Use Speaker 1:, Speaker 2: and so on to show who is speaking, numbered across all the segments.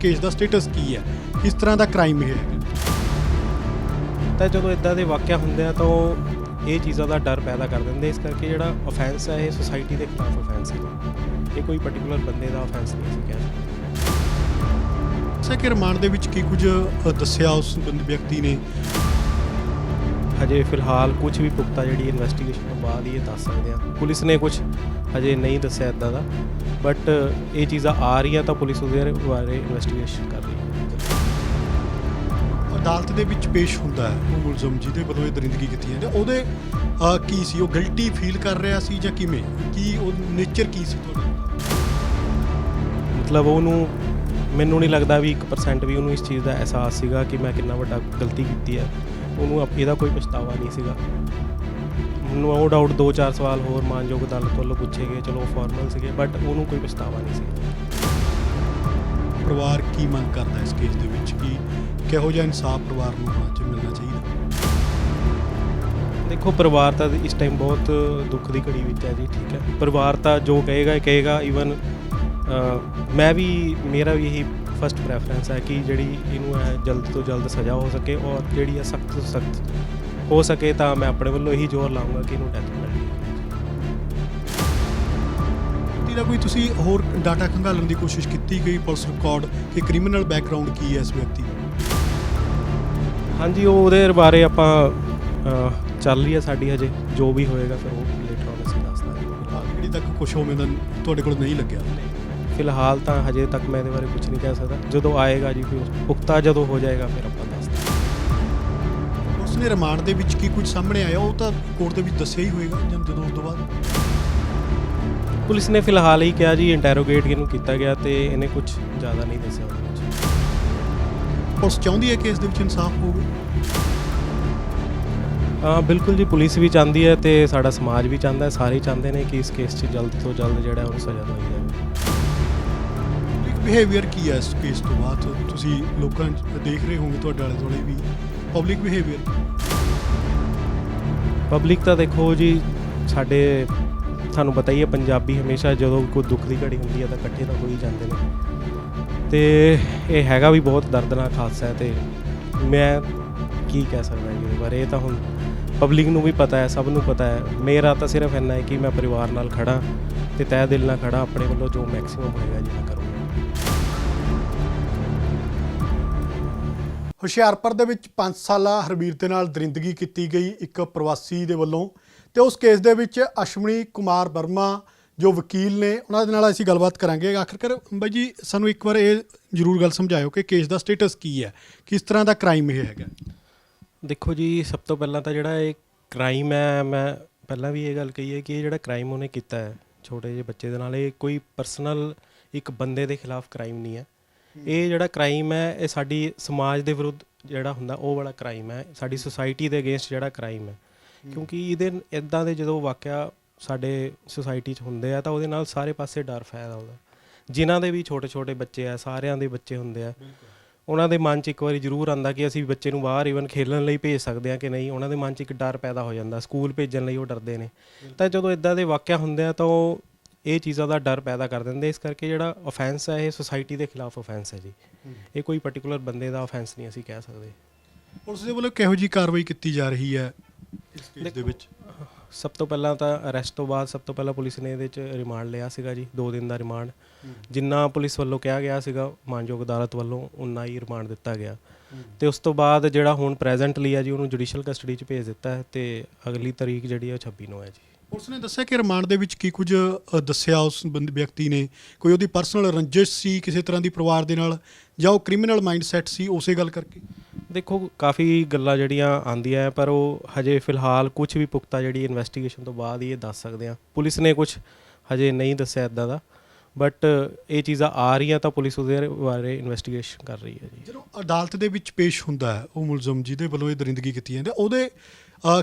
Speaker 1: Case ਦਾ status ਕੀ ਹੈ? ਕਿਸ ਤਰ੍ਹਾਂ ਦਾ ਕ੍ਰਾਈਮ ਇਹ ਹੈ
Speaker 2: ਤਾਂ ਜਦੋਂ ਇਦਾਂ ਦੇ ਵਾਕਿਆ ਹੁੰਦੇ ਆ ਤਾਂ ਉਹ ਇਹ ਚੀਜ਼ਾਂ ਦਾ ਡਰ ਪੈਦਾ ਕਰ ਦਿੰਦੇ ਇਸ ਕਰਕੇ ਜਿਹੜਾ ਅਫੈਂਸ ਹੈ ਇਹ ਸੋਸਾਇਟੀ ਦੇ ਖਿਲਾਫ ਅਫੈਂਸ ਹੈ ਇਹ ਕੋਈ ਪਾਰਟਿਕੂਲਰ ਬੰਦੇ ਦਾ ਅਫੈਂਸ ਨਹੀਂ ਸੀ ਕਹਿ ਸਕਦੇ।
Speaker 1: ਸੇ ਕਿ ਰਿਮਾਂਡ ਦੇ ਵਿੱਚ ਕੀ ਕੁਝ ਦੱਸਿਆ ਉਸ ਬੰਦੇ ਵਿਅਕਤੀ ਨੇ?
Speaker 2: ਹਜੇ ਫਿਲਹਾਲ ਕੁਝ ਵੀ ਪੁਖਤਾ ਜਿਹੜੀ ਇਨਵੈਸਟੀਗੇਸ਼ਨ ਤੋਂ ਬਾਅਦ ਹੀ ਇਹ ਦੱਸ ਸਕਦੇ ਆ। ਪੁਲਿਸ ਨੇ ਕੁਝ ਹਜੇ ਨਹੀਂ ਦੱਸਿਆ ਇਦਾਂ ਦਾ। ਬਟ ਇਹ ਚੀਜ਼ਾਂ ਆ ਰਹੀਆਂ ਤਾਂ ਪੁਲਿਸ ਉਹਦੇ ਬਾਰੇ ਇਨਵੈਸਟੀਗੇਸ਼ਨ ਕਰ ਰਹੀ ਹੈ।
Speaker 1: ਅਦਾਲਤ ਦੇ ਵਿੱਚ ਪੇਸ਼ ਹੁੰਦਾ ਹੈ ਉਹ ਮੁਲਜ਼ਮ ਜਿਹਦੇ ਵੱਲੋਂ ਇਹ ਦਰਿੰਦਗੀ ਕੀਤੀ ਜਾਂਦੀ ਹੈ। ਉਹਦੇ ਅ, ਕੀ ਸੀ? ਉਹ ਗਿਲਟੀ ਫੀਲ ਕਰ ਰਿਹਾ ਸੀ ਜਾਂ ਕਿਵੇਂ? ਕੀ ਉਹ ਨੇਚਰ ਕੀ ਸੀ ਤੁਹਾਡੇ
Speaker 2: ਮਤਲਬ ਉਹਨੂੰ ਮੈਨੂੰ ਨਹੀਂ ਲੱਗਦਾ ਵੀ 1% ਵੀ ਉਹਨੂੰ ਇਸ ਚੀਜ਼ ਦਾ ਅਹਿਸਾਸ ਸੀਗਾ ਕਿ ਮੈਂ ਕਿੰਨਾ ਵੱਡਾ ਗਲਤੀ ਕੀਤੀ ਹੈ। ਉਹਨੂੰ ਅਪ- ਇਹਦਾ ਕੋਈ ਪਛਤਾਵਾ ਨਹੀਂ ਸੀਗਾ। ਨੋ ਡਾਊਟ ਦੋ ਚਾਰ ਸਵਾਲ ਹੋਰ ਮਾਨਯੋਗ ਅਦਾਲਤ ਵੱਲੋਂ ਪੁੱਛੇ ਗਏ ਚਲੋ ਫਾਰਮਲ ਸੀਗੇ ਬਟ ਉਹਨੂੰ ਕੋਈ ਪਛਤਾਵਾ ਨਹੀਂ ਸੀ।
Speaker 1: ਪਰਿਵਾਰ ਕੀ ਮੰਗ ਕਰਦਾ ਇਸ ਕੇਸ ਦੇ ਵਿੱਚ? ਕੀ ਕਿਹੋ ਜਿਹਾ ਇਨਸਾਫ ਪਰਿਵਾਰ ਨੂੰ ਹੋਣਾ ਚਾਹੀਦਾ ਮਿਲਣਾ ਚਾਹੀਦਾ?
Speaker 2: ਦੇਖੋ ਪਰਿਵਾਰ ਤਾਂ ਇਸ ਟਾਈਮ ਬਹੁਤ ਦੁੱਖ ਦੀ ਘੜੀ ਵਿੱਚ ਹੈ ਜੀ ਠੀਕ ਹੈ। ਪਰਿਵਾਰ ਤਾਂ ਜੋ ਕਹੇਗਾ ਇਹ ਕਹੇਗਾ ਇਵਨ ਮੈਂ ਵੀ ਮੇਰਾ ਵੀ ਇਹੀ ਫਸਟ ਪ੍ਰੈਫਰੈਂਸ ਹੈ ਕਿ ਜਿਹੜੀ ਇਹਨੂੰ ਹੈ ਜਲਦ ਤੋਂ ਜਲਦ ਸਜ਼ਾ ਹੋ ਸਕੇ ਔਰ ਜਿਹੜੀ ਹੈ ਸਖਤ ਤੋਂ ਸਖਤ ਹੋ ਸਕੇ ਤਾਂ ਮੈਂ ਆਪਣੇ ਵੱਲੋਂ ਇਹੀ ਜ਼ੋਰ ਲਾਉਂਗਾ ਕਿ ਇਹਨੂੰ ਡੈਥ ਮਿਲ
Speaker 1: ਵਿਅਕਤੀ ਦਾ ਕੋਈ ਤੁਸੀਂ ਹੋਰ ਡਾਟਾ ਖੰਗਾਲਣ ਦੀ ਕੋਸ਼ਿਸ਼ ਕੀਤੀ ਗਈ ਪੁਲਿਸ ਰਿਕਾਰਡ ਕਿ ਕ੍ਰਿਮੀਨਲ ਬੈਕਗ੍ਰਾਉਂਡ ਕੀ ਹੈ ਇਸ ਵਿਅਕਤੀ ਦਾ?
Speaker 2: ਹਾਂਜੀ ਉਹ ਉਹਦੇ ਬਾਰੇ ਆਪਾਂ ਚੱਲ ਰਹੀ ਹੈ ਸਾਡੀ ਹਜੇ। ਜੋ ਵੀ ਹੋਏਗਾ ਫਿਰ ਉਹ ਲੇਟਰ ਔਨ ਅਸੀਂ ਦੱਸ ਦਾਂਗੇ।
Speaker 1: ਜਿਹੜੀ ਤੱਕ ਕੁਝ ਹੋਵੇਂ ਦਾ ਤੁਹਾਡੇ ਕੋਲ ਨਹੀਂ ਲੱਗਿਆ।
Speaker 2: ਫਿਲਹਾਲ ਤਾਂ ਹਜੇ ਤੱਕ ਮੈਂ ਇਹਦੇ ਬਾਰੇ ਕੁਝ ਨਹੀਂ ਕਹਿ ਸਕਦਾ। ਜਦੋਂ ਆਏਗਾ ਜੀ ਫਿਰ ਪੁਖਤਾ ਜਦੋਂ ਹੋ ਜਾਏਗਾ ਫਿਰ ਆਪਾਂ ਦੱਸ ਦਾਂਗੇ।
Speaker 1: ਉਸ ਨੇ ਰਿਮਾਂਡ ਦੇ ਵਿੱਚ ਕੀ ਕੁਝ ਸਾਹਮਣੇ ਆਇਆ ਉਹ ਤਾਂ ਕੋਰਟ ਦੇ ਵਿੱਚ ਦੱਸਿਆ ਹੀ ਹੋਏਗਾ ਜਦੋਂ ਉਸ ਤੋਂ ਬਾਅਦ?
Speaker 2: ਪੁਲਿਸ ਨੇ ਫਿਲਹਾਲ ਹੀ ਕਿਹਾ ਜੀ ਇੰਟਰੋਗੇਟ ਇਹਨੂੰ ਕੀਤਾ ਗਿਆ ਤੇ ਇਹਨੇ ਕੁਝ ਜ਼ਿਆਦਾ ਨਹੀਂ ਦੱਸਿਆ ਉਹਦੇ ਵਿੱਚ।
Speaker 1: ਪੁਲਿਸ ਚਾਹੁੰਦੀ ਹੈ ਕਿ ਇਸ ਦੇ ਵਿੱਚ ਇਨਸਾਫ ਹੋਵੇ?
Speaker 2: ਹਾਂ ਬਿਲਕੁਲ ਜੀ ਪੁਲਿਸ ਵੀ ਚਾਹੁੰਦੀ ਹੈ ਤੇ ਸਾਡਾ ਸਮਾਜ ਵੀ ਚਾਹੁੰਦਾ ਹੈ ਸਾਰੇ ਹੀ ਚਾਹੁੰਦੇ ਨੇ ਕਿ ਇਸ ਕੇਸ 'ਚ ਜਲਦ ਤੋਂ ਜਲਦ ਜਿਹੜਾ ਹੈ ਉਹਨੂੰ ਸਜ਼ਾ ਦਵਾਈ ਜਾਵੇ।
Speaker 1: ਬਿਹੇਵੀਅਰ ਕੀ ਹੈ ਇਸ ਕੇਸ ਤੋਂ ਬਾਅਦ? ਤੁਸੀਂ ਲੋਕਾਂ 'ਚ ਦੇਖ ਰਹੇ ਹੋਵੋਗੇ ਤੁਹਾਡੇ ਆਲੇ ਦੁਆਲੇ ਵੀ। ਪਬਲਿਕ ਬਿਹੇਵੀਅਰ
Speaker 2: ਪਬਲਿਕ ਤਾਂ ਦੇਖੋ ਜੀ, ਸਾਡੇ ਤੁਹਾਨੂੰ ਪਤਾ ਹੀ ਹੈ, ਪੰਜਾਬੀ ਹਮੇਸ਼ਾ ਜਦੋਂ ਕੋਈ ਦੁੱਖ ਦੀ ਘੜੀ ਹੁੰਦੀ ਹੈ ਤਾਂ ਇਕੱਠੇ ਤਾਂ ਹੋ ਹੀ ਜਾਂਦੇ ਨੇ। ਤੇ ਇਹ ਹੈਗਾ ਵੀ ਬਹੁਤ ਦਰਦਨਾਕ ਹਾਦਸਾ ਹੈ ਤੇ ਮੈਂ ਕੀ ਕਹਿ ਸਕਦਾ ਜੀ ਇਹਦੇ ਬਾਰੇ? ਇਹ ਤਾਂ ਹੁਣ ਪਬਲਿਕ ਨੂੰ ਵੀ ਪਤਾ ਹੈ, ਸਭ ਨੂੰ ਪਤਾ ਹੈ। ਮੇਰਾ ਤਾਂ ਸਿਰਫ ਇੰਨਾ ਹੈ ਕਿ ਮੈਂ ਪਰਿਵਾਰ ਨਾਲ ਖੜਾ ਤੇ ਤਹਿ ਦਿਲ ਨਾਲ ਖੜਾ ਆਪਣੇ ਵੱਲੋਂ ਜੋ ਮੈਕਸਿਮਮ ਹੋਏਗਾ ਜੀ ਮੈਂ ਕਰੂੰਗਾ।
Speaker 1: ਹੁਸ਼ਿਆਰਪੁਰ ਦੇ ਵਿੱਚ 5 ਸਾਲਾ ਹਰਵੀਰ ਦੇ ਨਾਲ ਦਰਿੰਦਗੀ ਕੀਤੀ ਗਈ ਇੱਕ ਪ੍ਰਵਾਸੀ ਦੇ ਵੱਲੋਂ ਤੇ ਉਸ ਕੇਸ ਦੇ ਵਿੱਚ ਅਸ਼ਵਨੀ ਕੁਮਾਰ ਵਰਮਾ, ਜੋ ਵਕੀਲ ਨੇ, ਉਹਨਾਂ ਦੇ ਨਾਲ ਅਸੀਂ ਗੱਲਬਾਤ ਕਰਾਂਗੇ। ਆਖਰਕਾਰ ਬਾਈ ਜੀ, ਸਾਨੂੰ ਇੱਕ ਵਾਰ ਇਹ ਜ਼ਰੂਰ ਗੱਲ ਸਮਝਾਇਓ ਕਿ ਕੇਸ ਦਾ ਸਟੇਟਸ ਕੀ ਹੈ? ਕਿਸ ਤਰ੍ਹਾਂ ਦਾ ਕ੍ਰਾਈਮ ਇਹ ਹੈਗਾ?
Speaker 2: ਦੇਖੋ ਜੀ, ਸਭ ਤੋਂ ਪਹਿਲਾਂ ਤਾਂ ਜਿਹੜਾ ਇਹ ਕ੍ਰਾਈਮ ਹੈ, ਮੈਂ ਪਹਿਲਾਂ ਵੀ ਇਹ ਗੱਲ ਕਹੀ ਹੈ ਕਿ ਇਹ ਜਿਹੜਾ ਕ੍ਰਾਈਮ ਉਹਨੇ ਕੀਤਾ ਹੈ, ਛੋਟੇ ਜਿਹੇ ਬੱਚੇ ਦੇ ਨਾਲ, ਇਹ ਕੋਈ ਪਰਸਨਲ ਇੱਕ ਬੰਦੇ ਦੇ ਖਿਲਾਫ ਕ੍ਰਾਈਮ ਨਹੀਂ ਹੈ। ਇਹ ਜਿਹੜਾ ਕ੍ਰਾਈਮ ਹੈ, ਇਹ ਸਾਡੀ ਸਮਾਜ ਦੇ ਵਿਰੁੱਧ ਜਿਹੜਾ ਹੁੰਦਾ, ਉਹ ਵਾਲਾ ਕ੍ਰਾਈਮ ਹੈ। ਸਾਡੀ ਸੁਸਾਇਟੀ ਦੇ ਅਗੇਂਸਟ ਜਿਹੜਾ ਕ੍ਰਾਈਮ ਹੈ। ਕਿਉਂਕਿ ਇਹਦੇ ਇਦਾਂ ਦੇ ਜਦੋਂ ਵਾਕਿਆ ਸਾਡੇ ਸੁਸਾਇਟੀ 'ਚ ਹੁੰਦੇ ਆ, ਤਾਂ ਉਹਦੇ ਨਾਲ ਸਾਰੇ ਪਾਸੇ ਡਰ ਫੈਲਦਾ ਹੁੰਦਾ ਜਿਨ੍ਹਾਂ ਦੇ ਵੀ ਛੋਟੇ ਛੋਟੇ ਬੱਚੇ ਆ, ਸਾਰਿਆਂ ਦੇ ਬੱਚੇ ਹੁੰਦੇ ਆ। ਉਹਨਾਂ ਦੇ ਮਨ 'ਚ ਇੱਕ ਵਾਰੀ ਜ਼ਰੂਰ ਆਂਦਾ ਕਿ ਅਸੀਂ ਬੱਚੇ ਨੂੰ ਬਾਹਰ ਇਵਨ ਖੇਲਣ ਲਈ ਭੇਜ ਸਕਦੇ ਹਾਂ ਕਿ ਨਹੀਂ। ਉਹਨਾਂ ਦੇ ਮਨ 'ਚ ਇੱਕ ਡਰ ਪੈਦਾ ਹੋ ਜਾਂਦਾ, ਸਕੂਲ ਭੇਜਣ ਲਈ ਉਹ ਡਰਦੇ ਨੇ। ਤਾਂ ਜਦੋਂ ਇਦਾਂ ਦੇ ਵਾਕਿਆ ਹੁੰਦੇ ਆ, ਤਾਂ ਉਹ ਇਹ ਚੀਜ਼ਾਂ ਦਾ ਡਰ ਪੈਦਾ ਕਰ ਦਿੰਦੇ ਇਸ ਕਰਕੇ ਜਿਹੜਾ ਅਫੈਂਸ ਹੈ ਇਹ ਸੋਸਾਇਟੀ ਦੇ ਖਿਲਾਫ ਅਫੈਂਸ ਹੈ ਜੀ। ਇਹ ਕੋਈ ਪਾਰਟਿਕੂਲਰ ਬੰਦੇ ਦਾ ਅਫੈਂਸ ਨਹੀਂ ਅਸੀਂ ਕਹਿ ਸਕਦੇ।
Speaker 1: ਪੁਲਿਸ ਦੇ ਵੱਲੋਂ ਕਿਹੋ ਜੀ ਕਾਰਵਾਈ ਕੀਤੀ ਜਾ ਰਹੀ ਹੈ ਇਸ ਕੇਸ ਦੇ ਵਿੱਚ?
Speaker 2: ਸਭ ਤੋਂ ਪਹਿਲਾਂ ਤਾਂ ਅਰੈਸਟ ਤੋਂ ਬਾਅਦ ਸਭ ਤੋਂ ਪਹਿਲਾਂ ਪੁਲਿਸ ਨੇ ਇਹਦੇ 'ਚ ਰਿਮਾਂਡ ਲਿਆ ਸੀਗਾ ਜੀ 2 ਦਿਨ ਦਾ ਰਿਮਾਂਡ ਜਿੰਨਾ ਪੁਲਿਸ ਵੱਲੋਂ ਕਿਹਾ ਗਿਆ ਸੀਗਾ ਮਾਨਯੋਗ ਅਦਾਲਤ ਵੱਲੋਂ ਉਨਾ ਹੀ ਰਿਮਾਂਡ ਦਿੱਤਾ ਗਿਆ। ਤੇ ਉਸ ਤੋਂ ਬਾਅਦ ਜਿਹੜਾ ਹੁਣ ਪ੍ਰੈਜ਼ੈਂਟਲੀ ਹੈ ਜੀ ਉਹਨੂੰ ਜੁਡੀਸ਼ੀਅਲ ਕਸਟਡੀ 'ਚ ਭੇਜ ਦਿੱਤਾ ਹੈ ਤੇ ਅਗਲੀ ਤਰੀਕ ਜਿਹੜੀ ਹੈ ਉਹ 26 ਨੂੰ ਹੈ ਜੀ।
Speaker 1: ਪੁਲਿਸ ਨੇ ਦੱਸਿਆ ਕਿ ਰਿਮਾਂਡ ਦੇ ਵਿੱਚ ਕੀ ਕੁਝ ਅ, ਦੱਸਿਆ ਉਸ ਬੰਦ ਵਿਅਕਤੀ ਨੇ। ਕੋਈ ਉਹਦੀ ਪਰਸਨਲ ਰੰਜਿਸ਼ ਸੀ ਕਿਸੇ ਤਰ੍ਹਾਂ ਦੀ ਪਰਿਵਾਰ ਦੇ ਨਾਲ ਜਾਂ ਉਹ ਕ੍ਰਿਮੀਨਲ ਮਾਈਂਡਸੈਟ ਸੀ ਉਸੇ ਗੱਲ ਕਰਕੇ?
Speaker 2: ਦੇਖੋ ਕਾਫੀ ਗੱਲਾਂ ਜਿਹੜੀਆਂ ਆਂਦੀਆਂ ਹੈ, ਪਰ ਉਹ ਹਜੇ ਫਿਲਹਾਲ ਕੁਝ ਵੀ ਪੁਖਤਾ ਜਿਹੜੀ ਇਨਵੈਸਟੀਗੇਸ਼ਨ ਤੋਂ ਬਾਅਦ ਹੀ ਇਹ ਦੱਸ ਸਕਦੇ ਆ ਪੁਲਿਸ ਨੇ ਕੁਝ ਹਜੇ ਨਹੀਂ ਦੱਸਿਆ ਇਦਾਂ ਦਾ। ਬਟ ਇਹ ਚੀਜ਼ਾਂ ਆ ਰਹੀਆਂ ਤਾਂ ਪੁਲਿਸ ਉਹਦੇ ਬਾਰੇ ਇਨਵੈਸਟੀਗੇਸ਼ਨ ਕਰ ਰਹੀ ਹੈ ਜੀ।
Speaker 1: ਜਦੋਂ ਅਦਾਲਤ ਦੇ ਵਿੱਚ ਪੇਸ਼ ਹੁੰਦਾ ਹੈ ਉਹ ਮੁਲਜ਼ਮ ਜਿਹਦੇ ਵੱਲੋਂ ਇਹ ਦਰਿੰਦਗੀ ਕੀਤੀ ਜਾਂਦੀ ਹੈ ਉਹਦੇ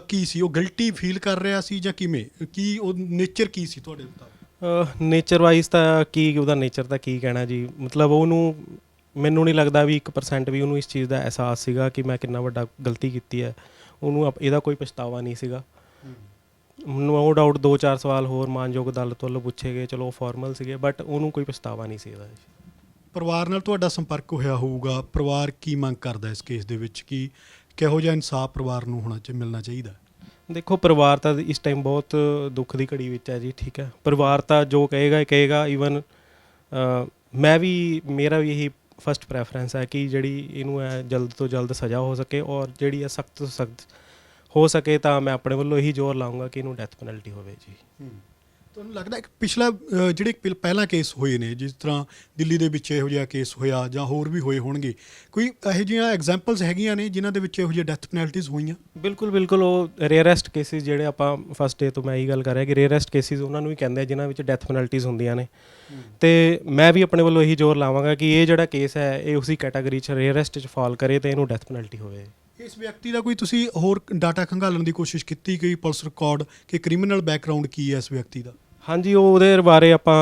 Speaker 1: ਕੀ ਸੀ? ਉਹ ਗਿਲਟੀ ਫੀਲ ਕਰ ਰਿਹਾ ਸੀ ਜਾਂ ਕਿਵੇਂ? ਕੀ ਉਹ ਨੇਚਰ ਕੀ ਸੀ ਤੁਹਾਡੇ ਮੁਤਾਬਕ
Speaker 2: ਨੇਚਰ ਵਾਈਜ਼ ਤਾਂ ਕੀ ਉਹਦਾ ਨੇਚਰ ਤਾਂ ਕੀ ਕਹਿਣਾ ਜੀ? ਮਤਲਬ ਉਹਨੂੰ ਮੈਨੂੰ ਨਹੀਂ ਲੱਗਦਾ ਵੀ 1% ਵੀ ਉਹਨੂੰ ਇਸ ਚੀਜ਼ ਦਾ ਅਹਿਸਾਸ ਸੀਗਾ ਕਿ ਮੈਂ ਕਿੰਨਾ ਵੱਡਾ ਗਲਤੀ ਕੀਤੀ ਹੈ। ਉਹਨੂੰ ਇਹਦਾ ਕੋਈ ਪਛਤਾਵਾ ਨਹੀਂ ਸੀਗਾ। ਨੋ ਡਾਊਟ ਦੋ ਚਾਰ ਸਵਾਲ ਹੋਰ ਮਾਨਯੋਗ ਅਦਾਲਤ ਵੱਲੋਂ ਪੁੱਛੇ ਗਏ ਚਲੋ ਫਾਰਮਲ ਸੀਗੇ ਬਟ ਉਹਨੂੰ ਕੋਈ ਪਛਤਾਵਾ ਨਹੀਂ ਸੀ ਇਹਦਾ
Speaker 1: ਪਰਿਵਾਰ ਨਾਲ ਤੁਹਾਡਾ ਸੰਪਰਕ ਹੋਇਆ ਹੋਊਗਾ ਪਰਿਵਾਰ ਕੀ ਮੰਗ ਕਰਦਾ ਇਸ ਕੇਸ ਦੇ ਵਿੱਚ? ਕਿ ਕਿਹੋ ਜਿਹਾ ਇਨਸਾਫ ਪਰਿਵਾਰ ਨੂੰ ਹੋਣਾ ਚਾਹੀਦਾ ਮਿਲਣਾ ਚਾਹੀਦਾ?
Speaker 2: ਦੇਖੋ ਪਰਿਵਾਰ ਤਾਂ ਇਸ ਟਾਈਮ ਬਹੁਤ ਦੁੱਖ ਦੀ ਘੜੀ ਵਿੱਚ ਹੈ ਜੀ ਠੀਕ ਹੈ। ਪਰਿਵਾਰ ਤਾਂ ਜੋ ਕਹੇਗਾ ਇਹ ਕਹੇਗਾ ਈਵਨ ਮੈਂ ਵੀ ਮੇਰਾ ਵੀ ਇਹੀ ਫਸਟ ਪ੍ਰੈਫਰੈਂਸ ਹੈ ਕਿ ਜਿਹੜੀ ਇਹਨੂੰ ਹੈ ਜਲਦ ਤੋਂ ਜਲਦ ਸਜ਼ਾ ਹੋ ਸਕੇ ਔਰ ਜਿਹੜੀ ਹੈ ਸਖਤ ਤੋਂ ਸਖਤ ਹੋ ਸਕੇ ਤਾਂ ਮੈਂ ਆਪਣੇ ਵੱਲੋਂ ਇਹੀ ਜ਼ੋਰ ਲਾਉਂਗਾ ਕਿ ਇਹਨੂੰ ਡੈਥ ਪੈਨਲਟੀ ਹੋਵੇ ਜੀ।
Speaker 1: ਤੁਹਾਨੂੰ ਲੱਗਦਾ ਹੈ ਕਿ ਪਿਛਲਾ ਅ, ਜਿਹੜੇ ਪਿਲ- ਪਹਿਲਾਂ ਕੇਸ ਹੋਏ ਨੇ ਜਿਸ ਤਰ੍ਹਾਂ ਦਿੱਲੀ ਦੇ ਵਿੱਚ ਇਹੋ ਜਿਹਾ ਕੇਸ ਹੋਇਆ ਜਾਂ ਹੋਰ ਵੀ ਹੋਏ ਹੋਣਗੇ ਕੋਈ ਇਹੋ ਜਿਹੀਆਂ ਐਗਜ਼ਾਮਪਲਸ ਹੈਗੀਆਂ ਨੇ ਜਿਨ੍ਹਾਂ ਦੇ ਵਿੱਚ ਇਹੋ ਜਿਹੀਆਂ ਡੈਥ ਪੈਨਲਟੀਜ਼ ਹੋਈਆਂ?
Speaker 2: ਬਿਲਕੁਲ ਬਿਲਕੁਲ ਉਹ ਰੇਅਰੈਸਟ ਕੇਸਿਸ ਜਿਹੜੇ ਆਪਾਂ ਫਸਟ ਡੇ ਤੋਂ ਮੈਂ ਇਹੀ ਗੱਲ ਕਰ ਰਿਹਾ ਕਿ ਰੇਅਰੈਸਟ ਕੇਸਿਸ ਉਹਨਾਂ ਨੂੰ ਵੀ ਕਹਿੰਦੇ ਆ ਜਿਨ੍ਹਾਂ ਵਿੱਚ ਡੈਥ ਪੈਨਲਟੀਜ਼ ਹੁੰਦੀਆਂ ਨੇ। ਤੇ ਮੈਂ ਵੀ ਆਪਣੇ ਵੱਲੋਂ ਇਹੀ ਜ਼ੋਰ ਲਾਵਾਂਗਾ ਕਿ ਇਹ ਜਿਹੜਾ ਕੇਸ ਹੈ ਇਹ ਉਸੇ ਕੈਟਾਗਰੀ 'ਚ ਰੇਅਰੈਸਟ 'ਚ ਫਾਲ ਕਰੇ ਤੇ ਇਹਨੂੰ ਡੈਥ ਪੈਨਲਟੀ ਹੋਵੇ।
Speaker 1: ਇਸ ਵਿਅਕਤੀ ਦਾ ਕੋਈ ਤੁਸੀਂ ਹੋਰ ਡਾਟਾ ਖੰਗਾਲਣ ਦੀ ਕੋਸ਼ਿਸ਼ ਕੀਤੀ ਗਈ ਪੁਲਿਸ ਰਿਕਾਰਡ ਕਿ ਕ੍ਰਿਮੀਨਲ ਬੈਕਗ੍ਰਾਉਂਡ ਕੀ ਹੈ ਇਸ ਵਿਅਕਤੀ ਦਾ?
Speaker 2: ਹਾਂਜੀ ਉਹ ਉਹਦੇ ਬਾਰੇ ਆਪਾਂ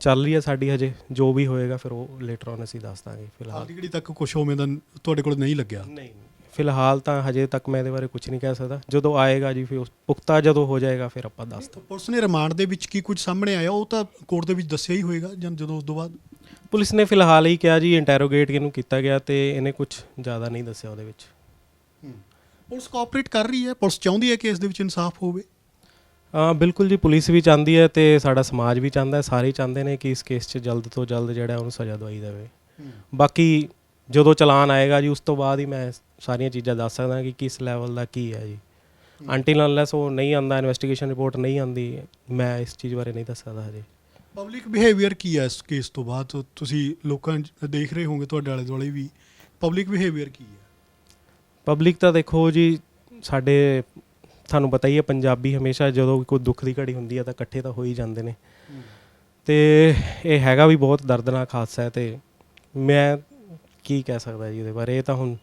Speaker 2: ਚੱਲ ਰਹੀ ਹੈ ਸਾਡੀ ਹਜੇ। ਜੋ ਵੀ ਹੋਏਗਾ ਫਿਰ ਉਹ ਲੇਟਰ ਔਨ ਅਸੀਂ ਦੱਸ ਦਾਂਗੇ
Speaker 1: ਹਾਲ
Speaker 2: ਫਿਲਹਾਲ
Speaker 1: ਘੜੀ ਤੱਕ ਕੁਝ ਦਾ ਤੁਹਾਡੇ ਕੋਲ ਨਹੀਂ ਲੱਗਿਆ?
Speaker 2: ਨਹੀਂ ਫਿਲਹਾਲ ਤਾਂ ਹਜੇ ਤੱਕ ਮੈਂ ਇਹਦੇ ਬਾਰੇ ਕੁਝ ਨਹੀਂ ਕਹਿ ਸਕਦਾ। ਜਦੋਂ ਆਏਗਾ ਜੀ ਫਿਰ ਉਸ ਪੁਖਤਾ ਜਦੋਂ ਹੋ ਜਾਏਗਾ ਫਿਰ ਆਪਾਂ ਦੱਸ ਦਾਂਗੇ।
Speaker 1: ਪੁਲਿਸ ਨੇ ਰਿਮਾਂਡ ਦੇ ਵਿੱਚ ਕੀ ਕੁਝ ਸਾਹਮਣੇ ਆਇਆ? ਉਹ ਤਾਂ ਕੋਰਟ ਦੇ ਵਿੱਚ ਦੱਸਿਆ ਹੀ ਹੋਏਗਾ ਜਾਂ ਜਦੋਂ ਉਸ ਤੋਂ ਬਾਅਦ?
Speaker 2: ਪੁਲਿਸ ਨੇ ਫਿਲਹਾਲ ਹੀ ਕਿਹਾ ਜੀ ਇੰਟਰੋਗੇਟ ਇਹਨੂੰ ਕੀਤਾ ਗਿਆ ਤੇ ਇਹਨੇ ਕੁਝ ਜ਼ਿਆਦਾ ਨਹੀਂ ਦੱਸਿਆ ਉਹਦੇ ਵਿੱਚ।
Speaker 1: ਪੁਲਿਸ ਕੋਆਪਰੇਟ ਕਰ ਰਹੀ ਹੈ? ਪੁਲਿਸ ਚਾਹੁੰਦੀ ਹੈ ਕਿ ਇਸ ਦੇ ਵਿੱਚ ਇਨਸਾਫ ਹੋਵੇ?
Speaker 2: ਅ, ਬਿਲਕੁਲ ਜੀ ਪੁਲਿਸ ਵੀ ਚਾਹੁੰਦੀ ਹੈ ਤੇ ਸਾਡਾ ਸਮਾਜ ਵੀ ਚਾਹੁੰਦਾ ਹੈ। ਸਾਰੇ ਚਾਹੁੰਦੇ ਨੇ ਕਿ ਇਸ ਕੇਸ 'ਚ ਜਲਦ ਤੋਂ ਜਲਦ ਜਿਹੜਾ ਉਹਨੂੰ ਸਜ਼ਾ ਦਵਾਈ ਜਾਵੇ। ਬਾਕੀ ਜਦੋਂ ਚਲਾਨ ਆਏਗਾ ਜੀ ਉਸ ਤੋਂ ਬਾਅਦ ਹੀ ਮੈਂ ਸਾਰੀਆਂ ਚੀਜ਼ਾਂ ਦੱਸ ਸਕਦਾ ਕਿ ਕਿਸ ਲੈਵਲ ਦਾ ਕੀ ਹੈ ਜੀ। ਅੰਟਿਲ ਅਨਲੈਸ ਉਹ ਨਹੀਂ ਆਂਦਾ ਇਨਵੈਸਟੀਗੇਸ਼ਨ ਰਿਪੋਰਟ ਨਹੀਂ ਆਂਦੀ ਮੈਂ ਇਸ ਚੀਜ਼ ਬਾਰੇ ਨਹੀਂ ਦੱਸ ਸਕਦਾ ਹਜੇ।
Speaker 1: ਪਬਲਿਕ ਬਿਹੇਵੀਅਰ ਕੀ ਹੈ ਇਸ ਕੇਸ ਤੋਂ ਬਾਅਦ? ਤੁਸੀਂ ਲੋਕਾਂ ਦੇਖ ਰਹੇ ਹੋਵੋਗੇ ਤੁਹਾਡੇ ਆਲੇ ਦੁਆਲੇ ਵੀ। ਪਬਲਿਕ ਬਿਹੇਵੀਅਰ ਕੀ ਹੈ?
Speaker 2: ਪਬਲਿਕ ਤਾਂ ਦੇਖੋ ਜੀ ਸਾਡੇ ਤੁਹਾਨੂੰ ਪਤਾ ਹੀ ਹੈ ਪੰਜਾਬੀ ਹਮੇਸ਼ਾ ਜਦੋਂ ਕੋਈ ਦੁੱਖ ਦੀ ਘੜੀ ਹੁੰਦੀ ਹੈ ਤਾਂ ਇਕੱਠੇ ਤਾਂ ਹੋ ਹੀ ਜਾਂਦੇ ਨੇ। ਤੇ ਇਹ ਹੈਗਾ ਵੀ ਬਹੁਤ ਦਰਦਨਾਕ ਹਾਦਸਾ ਹੈ ਤੇ ਮੈਂ ਕੀ ਕਹਿ ਸਕਦਾ ਜੀ ਉਹਦੇ ਬਾਰੇ? ਇਹ ਤਾਂ ਹੁਣ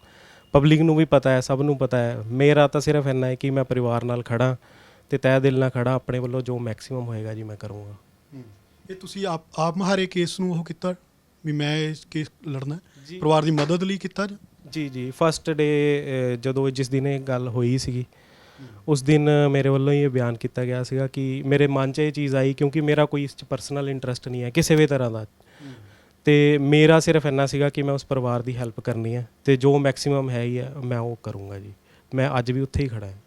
Speaker 2: ਪਬਲਿਕ ਨੂੰ ਵੀ ਪਤਾ ਹੈ ਸਭ ਨੂੰ ਪਤਾ ਹੈ। ਮੇਰਾ ਤਾਂ ਸਿਰਫ ਇੰਨਾ ਹੈ ਕਿ ਮੈਂ ਪਰਿਵਾਰ ਨਾਲ ਖੜਾ ਤੇ ਤਹਿ ਦਿਲ ਨਾਲ ਖੜਾ ਆਪਣੇ ਵੱਲੋਂ ਜੋ ਮੈਕਸਿਮਮ ਹੋਏਗਾ ਜੀ ਮੈਂ ਕਰੂੰਗਾ।
Speaker 1: ਇਹ ਤੁਸੀਂ ਆਪ ਆਪ ਮਹਾਰੇ ਕੇਸ ਨੂੰ ਉਹ ਕੀਤਾ ਵੀ ਮੈਂ ਇਸ ਕੇਸ ਲੜਨਾ ਹੈ?
Speaker 2: ਜੀ।
Speaker 1: ਪਰਿਵਾਰ ਦੀ ਮਦਦ ਲਈ ਕੀਤਾ ਜਾਂ?
Speaker 2: ਜੀ ਜੀ। ਫਸਟ ਡੇ ਜਦੋਂ ਜਿਸ ਦਿਨ ਇਹ ਗੱਲ ਹੋਈ ਸੀਗੀ ਉਸ ਦਿਨ ਮੇਰੇ ਵੱਲੋਂ ਹੀ ਇਹ ਬਿਆਨ ਕੀਤਾ ਗਿਆ ਸੀਗਾ ਕਿ ਮੇਰੇ ਮਨ 'ਚ ਇਹ ਚੀਜ਼ ਆਈ ਕਿਉਂਕਿ ਮੇਰਾ ਕੋਈ ਇਸ 'ਚ ਪਰਸਨਲ ਇੰਟਰਸਟ ਨਹੀਂ ਹੈ ਕਿਸੇ ਵੀ ਤਰ੍ਹਾਂ ਦਾ। ਤੇ ਮੇਰਾ ਸਿਰਫ ਇੰਨਾ ਸੀਗਾ ਕਿ ਮੈਂ ਉਸ ਪਰਿਵਾਰ ਦੀ ਹੈਲਪ ਕਰਨੀ ਹੈ ਤੇ ਜੋ ਮੈਕਸਿਮਮ ਹੈ ਹੀ ਹੈ ਮੈਂ ਉਹ ਕਰੂੰਗਾ ਜੀ। ਮੈਂ ਅੱਜ ਵੀ ਉੱਥੇ ਹੀ ਖੜਾ ਹਾਂ।